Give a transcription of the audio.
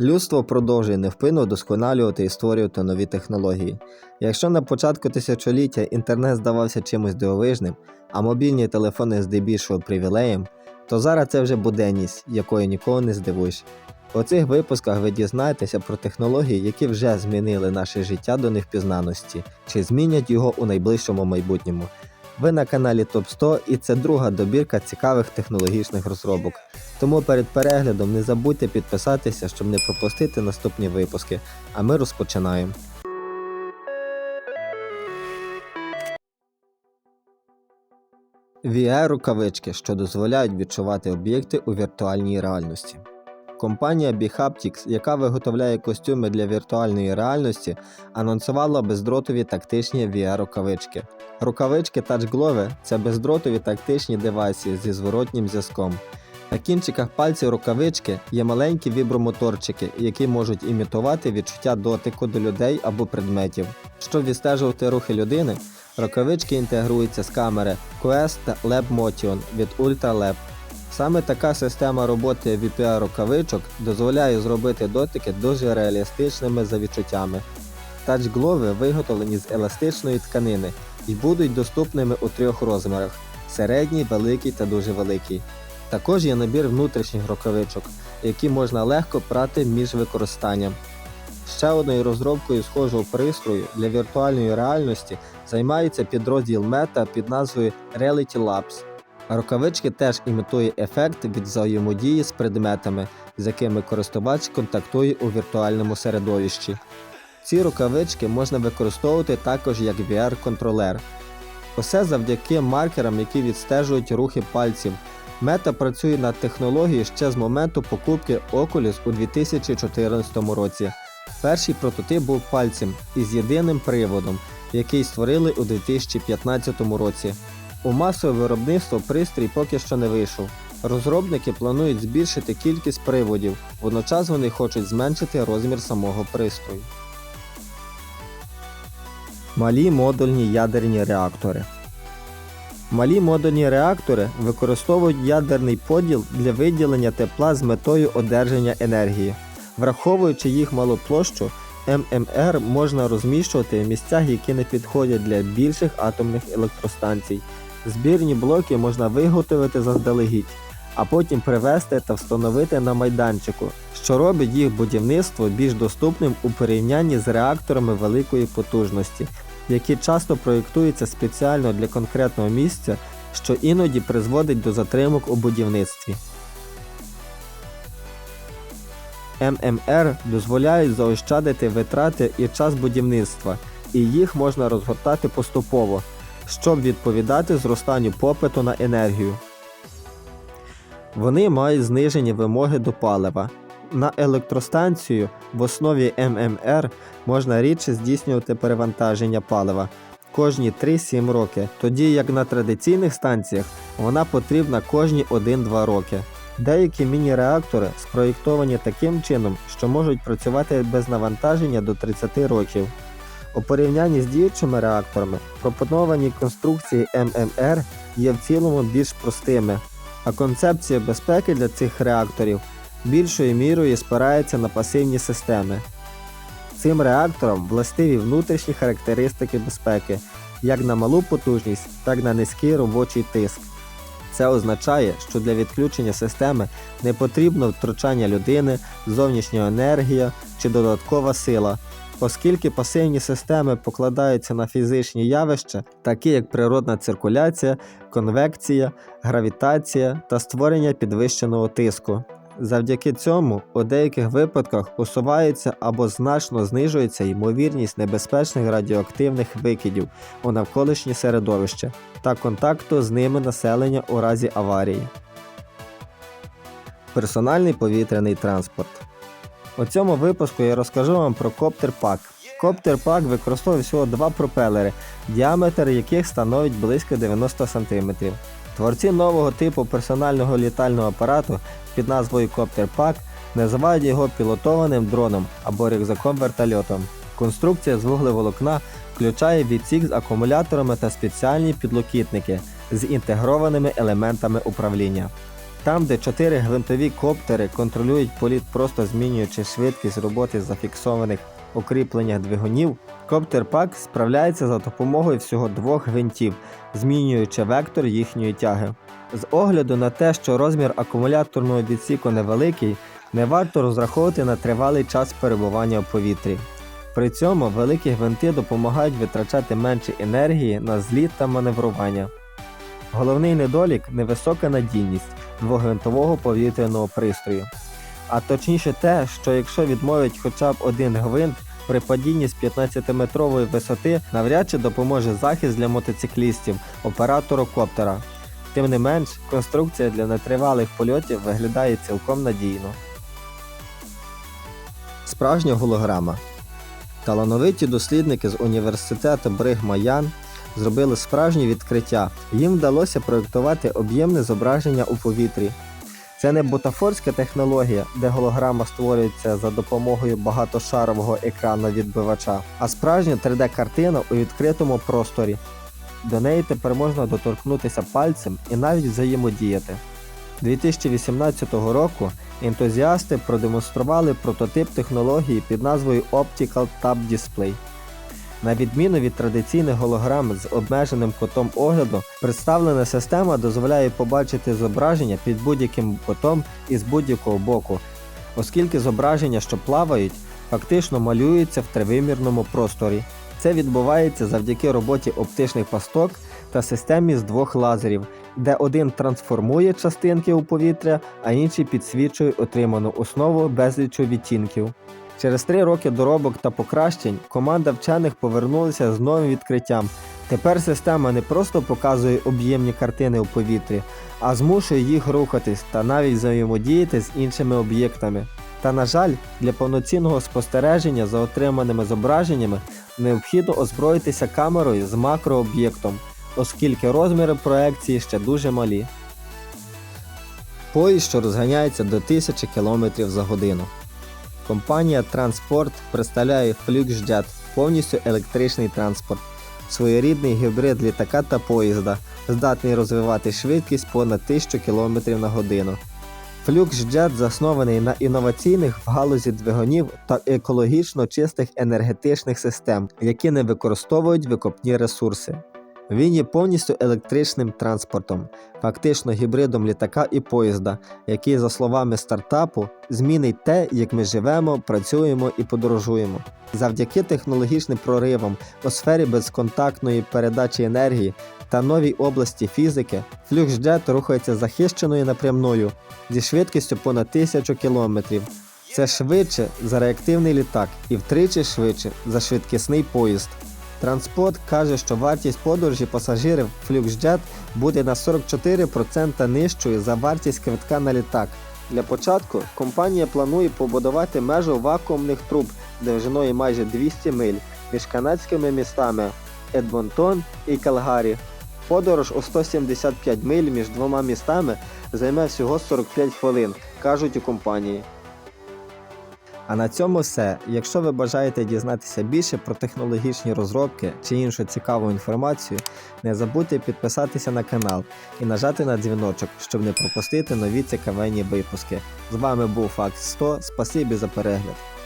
Людство продовжує невпинно вдосконалювати і створювати нові технології. Якщо на початку тисячоліття інтернет здавався чимось дивовижним, а мобільні телефони здебільшого привілеєм, то зараз це вже буденність, якою нікого не здивуєш. У цих випусках ви дізнаєтеся про технології, які вже змінили наше життя до невпізнаності, чи змінять його у найближчому майбутньому. Ви на каналі Топ 100 і це друга добірка цікавих технологічних розробок. Тому перед переглядом не забудьте підписатися, щоб не пропустити наступні випуски. А ми розпочинаємо. VR-рукавички, що дозволяють відчувати об'єкти у віртуальній реальності. Компанія Bihaptics, яка виготовляє костюми для віртуальної реальності, анонсувала бездротові тактичні VR-рукавички. Рукавички Touch Glove – це бездротові тактичні девайси зі зворотнім зв'язком. На кінчиках пальців рукавички є маленькі вібромоторчики, які можуть імітувати відчуття дотику до людей або предметів. Щоб відстежувати рухи людини, рукавички інтегруються з камери Quest та Lab Motion від UltraLab. Саме така система роботи VPR рукавичок дозволяє зробити дотики дуже реалістичними за відчуттями. Glove виготовлені з еластичної тканини і будуть доступними у трьох розмірах: середній, великий та дуже великий. Також є набір внутрішніх рукавичок, які можна легко прати між використанням. Ще одною розробкою схожого пристрою для віртуальної реальності займається підрозділ Meta під назвою Reality Labs. Рукавички теж імітує ефект від взаємодії з предметами, з якими користувач контактує у віртуальному середовищі. Ці рукавички можна використовувати також як VR-контролер. Усе завдяки маркерам, які відстежують рухи пальців. Мета працює над технологією ще з моменту покупки Oculus у 2014 році. Перший прототип був пальцем із єдиним приводом, який створили у 2015 році. У масове виробництво пристрій поки що не вийшов. Розробники планують збільшити кількість приводів, водночас вони хочуть зменшити розмір самого пристрою. Малі модульні ядерні реактори. Малі модульні реактори використовують ядерний поділ для виділення тепла з метою одержання енергії. Враховуючи їх малу площу, ММР можна розміщувати в місцях, які не підходять для більших атомних електростанцій. Збірні блоки можна виготовити заздалегідь, а потім привезти та встановити на майданчику, що робить їх будівництво більш доступним у порівнянні з реакторами великої потужності, які часто проєктуються спеціально для конкретного місця, що іноді призводить до затримок у будівництві. ММР дозволяють заощадити витрати і час будівництва, і їх можна розгортати поступово, щоб відповідати зростанню попиту на енергію. Вони мають знижені вимоги до палива. На електростанцію в основі ММР можна рідше здійснювати перевантаження палива кожні 3-7 роки, тоді як на традиційних станціях вона потрібна кожні 1-2 роки. Деякі міні-реактори спроєктовані таким чином, що можуть працювати без навантаження до 30 років. У порівнянні з діючими реакторами пропоновані конструкції ММР є в цілому більш простими, а концепція безпеки для цих реакторів більшою мірою спирається на пасивні системи. Цим реакторам властиві внутрішні характеристики безпеки як на малу потужність, так і на низький робочий тиск. Це означає, що для відключення системи не потрібно втручання людини, зовнішня енергія чи додаткова сила, оскільки пасивні системи покладаються на фізичні явища, такі як природна циркуляція, конвекція, гравітація та створення підвищеного тиску. Завдяки цьому у деяких випадках усувається або значно знижується ймовірність небезпечних радіоактивних викидів у навколишнє середовище та контакту з ними населення у разі аварії. Персональний повітряний транспорт. У цьому випуску я розкажу вам про коптер пак. Коптер пак використовує всього два пропелери, діаметр яких становить близько 90 см. Творці нового типу персонального літального апарату під назвою Коптер Пак називають його пілотованим дроном або рюкзаком вертольотом. Конструкція з вуглеволокна включає відсік з акумуляторами та спеціальні підлокітники з інтегрованими елементами управління. Там, де чотири гвинтові коптери контролюють політ, просто змінюючи швидкість роботи зафіксованих укріпленнях двигунів, коптер пак справляється за допомогою всього двох гвинтів, змінюючи вектор їхньої тяги. З огляду на те, що розмір акумуляторного відсіку невеликий, не варто розраховувати на тривалий час перебування в повітрі. При цьому великі гвинти допомагають витрачати менше енергії на зліт та маневрування. Головний недолік невисока надійність двогвинтового повітряного пристрою. А точніше те, що якщо відмовить хоча б один гвинт, при падінні з 15-метрової висоти навряд чи допоможе захист для мотоциклістів, оператору коптера. Тим не менш, конструкція для нетривалих польотів виглядає цілком надійно. Справжня голограма. Талановиті дослідники з університету Бригма Ян зробили справжнє відкриття. Їм вдалося проєктувати об'ємне зображення у повітрі. Це не бутафорська технологія, де голограма створюється за допомогою багатошарового екрану відбивача, а справжня 3D-картина у відкритому просторі. До неї тепер можна доторкнутися пальцем і навіть взаємодіяти. 2018 року ентузіасти продемонстрували прототип технології під назвою Optical Tab Display. На відміну від традиційних голограм з обмеженим кутом огляду, представлена система дозволяє побачити зображення під будь-яким кутом і з будь-якого боку, оскільки зображення, що плавають, фактично малюються в тривимірному просторі. Це відбувається завдяки роботі оптичних пасток та системі з двох лазерів, де один трансформує частинки у повітря, а інший підсвічує отриману основу безлічу відтінків. Через три роки доробок та покращень команда вчених повернулася з новим відкриттям. Тепер система не просто показує об'ємні картини у повітрі, а змушує їх рухатись та навіть взаємодіяти з іншими об'єктами. Та на жаль, для повноцінного спостереження за отриманими зображеннями необхідно озброїтися камерою з макрооб'єктом, оскільки розміри проекції ще дуже малі. Поїзд, що розганяється до 1000 км за годину. Компанія Транспорт представляє FluxJet – повністю електричний транспорт, своєрідний гібрид літака та поїзда, здатний розвивати швидкість понад 1000 км на годину. FluxJet заснований на інноваційних в галузі двигунів та екологічно чистих енергетичних систем, які не використовують викопні ресурси. Він є повністю електричним транспортом, фактично гібридом літака і поїзда, який, за словами стартапу, змінить те, як ми живемо, працюємо і подорожуємо. Завдяки технологічним проривам у сфері безконтактної передачі енергії та новій області фізики, FluxJet рухається захищеною напрямною зі швидкістю понад 1000 км. Це швидше за реактивний літак і втричі швидше за швидкісний поїзд. Транспорт каже, що вартість подорожі пасажирів FluxJet буде на 44% нижчою за вартість квитка на літак. Для початку компанія планує побудувати межу вакуумних труб довжиною майже 200 миль між канадськими містами Едмонтон і Калгарі. Подорож у 175 миль між двома містами займе всього 45 хвилин, кажуть у компанії. А на цьому все. Якщо ви бажаєте дізнатися більше про технологічні розробки чи іншу цікаву інформацію, не забудьте підписатися на канал і нажати на дзвіночок, щоб не пропустити нові цікавенні випуски. З вами був Факт 100. Спасибі за перегляд.